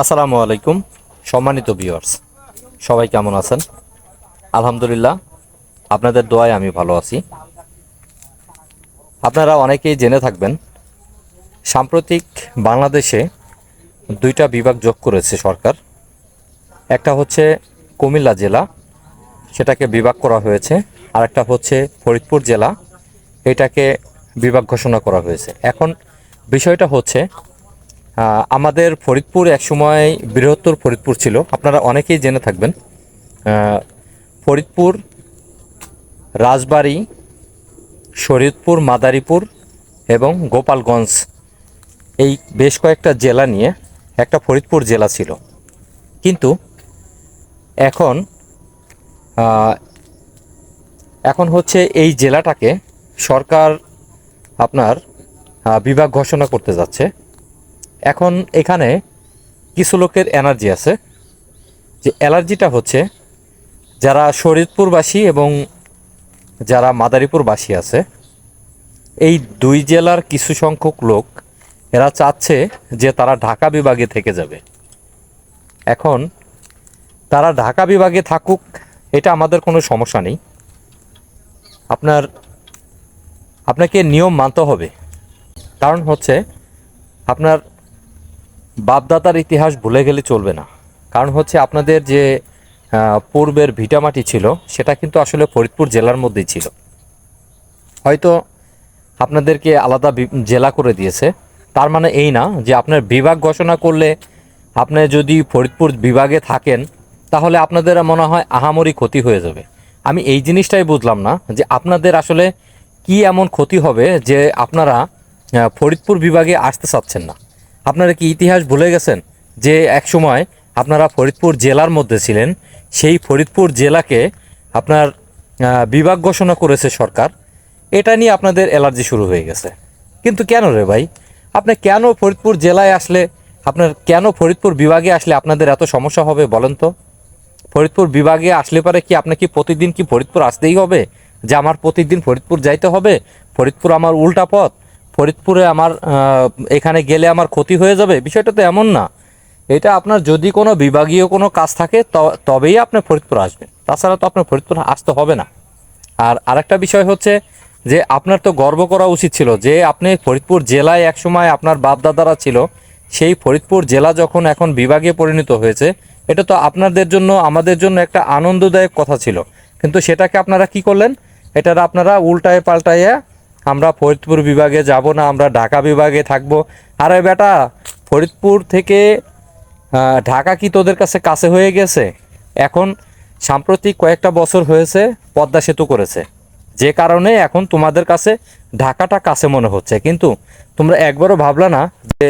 আসসালামু আলাইকুম, সম্মানিত ভিউয়ার্স সবাই কেমন আছেন? আলহামদুলিল্লাহ, আপনাদের দোয়ায় আমি ভালো আছি। আপনারা অনেকেই জেনে থাকবেন, সাম্প্রতিক বাংলাদেশে দুইটা বিভাগ যোগ করেছে সরকার। একটা হচ্ছে কুমিল্লা জেলা, সেটাকে বিভাগ করা হয়েছে, আর একটা হচ্ছে ফরিদপুর জেলা, এটাকে বিভাগ ঘোষণা করা হয়েছে। এখন বিষয়টা হচ্ছে আমাদের ফরিদপুর একসময় বৃহত্তর ফরিদপুর ছিল। আপনারা অনেকেই জেনে থাকবেন। ফরিদপুর, রাজবাড়ি, শরীয়তপুর, মাদারীপুর এবং গোপালগঞ্জ এই বেশ কয়েকটা জেলা নিয়ে একটা ফরিদপুর জেলা ছিল। কিন্তু এখন এখন হচ্ছে এই জেলাটাকে সরকার আপনার বিভাগ ঘোষণা করতে যাচ্ছে। এখন এখানে কিছু লোকের এনার্জি আছে, যে অ্যালার্জিটা হচ্ছে যারা শরীয়তপুরবাসী এবং যারা মাদারীপুরবাসী আছে, এই দুই জেলার কিছু সংখ্যক লোক এরা চাচ্ছে যে তারা ঢাকা বিভাগে থেকে যাবে। এখন তারা ঢাকা বিভাগে থাকুক, এটা আমাদের কোনো সমস্যা নেই। আপনার, আপনাকে নিয়ম মানতে হবে। কারণ হচ্ছে আপনার বাপদাদার ইতিহাস ভুলে গেলে চলবে না। কারণ হচ্ছে আপনাদের যে পূর্বের ভিটামাটি ছিল, সেটা কিন্তু আসলে ফরিদপুর জেলার মধ্যেই ছিল। হয়তো আপনাদেরকে আলাদা জেলা করে দিয়েছে। তার মানে এই না যে, আপনার বিভাগ ঘোষণা করলে আপনি যদি ফরিদপুর বিভাগে থাকেন, তাহলে আপনাদের মনে হয় আহামরি ক্ষতি হয়ে যাবে। আমি এই জিনিসটাই বুঝলাম না যে, আপনাদের আসলে কি এমন ক্ষতি হবে যে, আপনারা ফরিদপুর বিভাগে আসতে চাচ্ছেন না। আপনারা কি ইতিহাস ভুলে গেছেন যে এক সময় আপনারা ফরিদপুর জেলার মধ্যে ছিলেন? সেই ফরিদপুর জেলাকে আপনার বিভাগ ঘোষণা করেছে সরকার। এটা নিয়ে আপনাদের অ্যালার্জি শুরু হয়ে গেছে। কিন্তু কেন রে ভাই? আপনি কেন ফরিদপুর জেলায় আসলে, আপনার কেন ফরিদপুর বিভাগে আসলে আপনাদের এত সমস্যা হবে বলেন তো? ফরিদপুর বিভাগে আসলে পারে কি আপনি কি প্রতিদিন কি ফরিদপুর আসতেই হবে? যে আমার প্রতিদিন ফরিদপুর যাইতে হবে? ফরিদপুর আমার উল্টা পথ? ফরিদপুরে আমার এখানে গেলে আমার ক্ষতি হয়ে যাবে? বিষয়টা তো এমন না। এটা আপনার যদি কোনো বিভাগীয় কোনো কাজ থাকে তবেই আপনি ফরিদপুর আসবেন। তাছাড়া তো আপনার ফরিদপুর আসতে হবে না। আর আরেকটা বিষয় হচ্ছে যে, আপনার তো গর্ব করা উচিত ছিল যে, আপনি ফরিদপুর জেলায় একসময় আপনার বাপদাদারা ছিল। সেই ফরিদপুর জেলা যখন এখন বিভাগে পরিণত হয়েছে, এটা তো আপনাদের জন্য, আমাদের জন্য একটা আনন্দদায়ক কথা ছিল। কিন্তু সেটাকে আপনারা কি করলেন? এটার আপনারা উল্টায় পাল্টায় আমরা ফরিদপুর বিভাগে যাব না, আমরা ঢাকা বিভাগে থাকব। আরে বেটা, ফরিদপুর থেকে ঢাকা কি তোদের কাছে কাছে হয়ে গেছে? এখন সাম্প্রতিক কয়েকটা বছর হয়েছে, পদ্মা সেতু করেছে। যে কারণে এখন তোমাদের কাছে ঢাকাটা কাছে মনে হচ্ছে। কিন্তু তোমরা একবারও ভাবলা না যে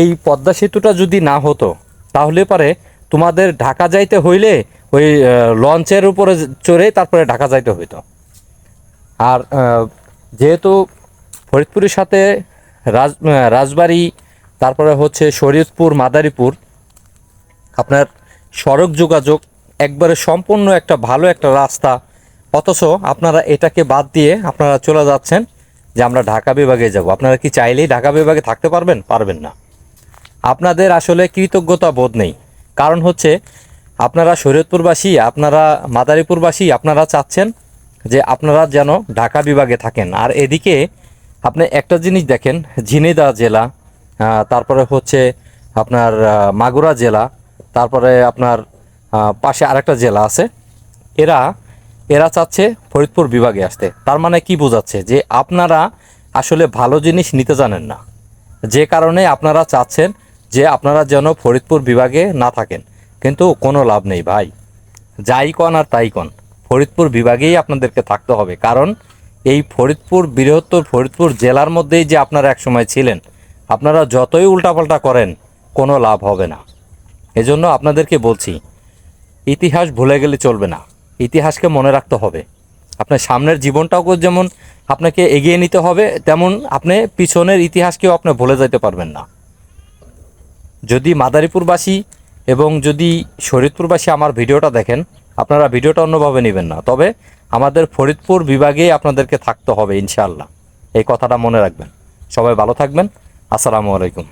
এই পদ্মা সেতুটা যদি না হতো, তাহলে পারে তোমাদের ঢাকা যাইতে হইলে ওই লঞ্চের উপরে চড়ে তারপরে ঢাকা যাইতে হইতো। আর যেহেতু ফরিদপুরের সাথে রাজ রাজবাড়ি, তারপরে হচ্ছে শরীয়তপুর, মাদারীপুর, আপনার সড়ক যোগাযোগ একবারে সম্পূর্ণ একটা ভালো একটা রাস্তা। অথচ আপনারা এটাকে বাদ দিয়ে আপনারা চলে যাচ্ছেন যে আমরা ঢাকা বিভাগে যাব। আপনারা কি চাইলেই ঢাকা বিভাগে থাকতে পারবেন? পারবেন না। আপনাদের আসলে কৃতজ্ঞতা বোধ নেই। কারণ হচ্ছে আপনারা শরীয়তপুরবাসী, আপনারা মাদারীপুরবাসী, আপনারা চাচ্ছেন যে আপনারা যেন ঢাকা বিভাগে থাকেন। আর এদিকে আপনি একটা জিনিস দেখেন ঝিনেদা জেলা তারপরে হচ্ছে আপনার মাগুরা জেলা, তারপরে আপনার পাশে আরেকটা জেলা আছে। এরা এরা চাচ্ছে ফরিদপুর বিভাগে আসতে। তার মানে কি বোঝাচ্ছে? যে আপনারা আসলে ভালো জিনিস নিতে জানেন না। যে কারণে আপনারা চাচ্ছেন যে আপনারা যেন ফরিদপুর বিভাগে না থাকেন। কিন্তু কোনো লাভ নেই ভাই। যাই কন আর তাই কন। ফরিদপুর বিভাগেই আপনাদেরকে থাকতে হবে। কারণ এই ফরিদপুর, বৃহত্তর ফরিদপুর জেলার মধ্যেই যে আপনারা একসময় ছিলেন, আপনারা যতই উল্টাপাল্টা করেন, কোনো লাভ হবে না। এজন্য আপনাদেরকে বলছি, ইতিহাস ভুলে গেলে চলবে না। ইতিহাসকে মনে রাখতে হবে। আপনার সামনের জীবনটাও যেমন আপনাকে এগিয়ে নিতে হবে, তেমন আপনি পিছনের ইতিহাসকেও আপনি ভুলে যেতে পারবেন না। যদি মাদারীপুরবাসী এবং যদি শরীয়তপুরবাসী আমার ভিডিওটা দেখেন আপনারা ভিডিওটা অন্যভাবে নেবেন না। তবে আমাদের ফরিদপুর বিভাগে আপনাদেরকে থাকতে হবে, ইনশাআল্লাহ। এই কথাটা মনে রাখবেন। সবাই ভালো থাকবেন। আসসালামু আলাইকুম।